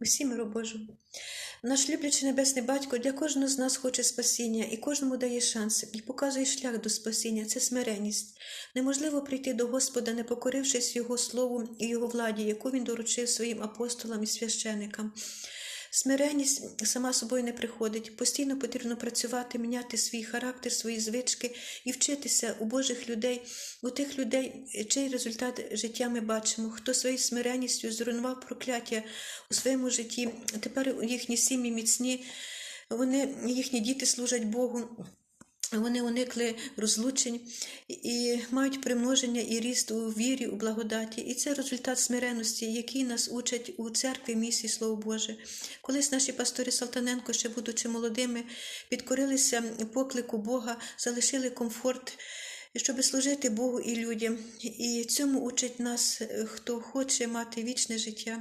Усі миру Божу. Наш люблячий Небесний Батько для кожного з нас хоче спасіння і кожному дає шанс і показує шлях до спасіння це смиренність. Неможливо прийти до Господа, не покорившись Його слову і Його владі, яку він доручив своїм апостолам і священикам. Смиренність сама собою не приходить. Постійно потрібно працювати, міняти свій характер, свої звички і вчитися у Божих людей, у тих людей, чий результат життя ми бачимо, хто своєю смиренністю зруйнував прокляття у своєму житті. Тепер їхні сім'ї міцні, вони, їхні діти служать Богу. Вони уникли розлучень і мають примноження і ріст у вірі, у благодаті. І це результат смиреності, який нас учать у церкві місії Слово Боже. Колись наші пастори Салтаненко, ще будучи молодими, підкорилися поклику Бога, залишили комфорт, щоб служити Богу і людям. І цьому учить нас, хто хоче мати вічне життя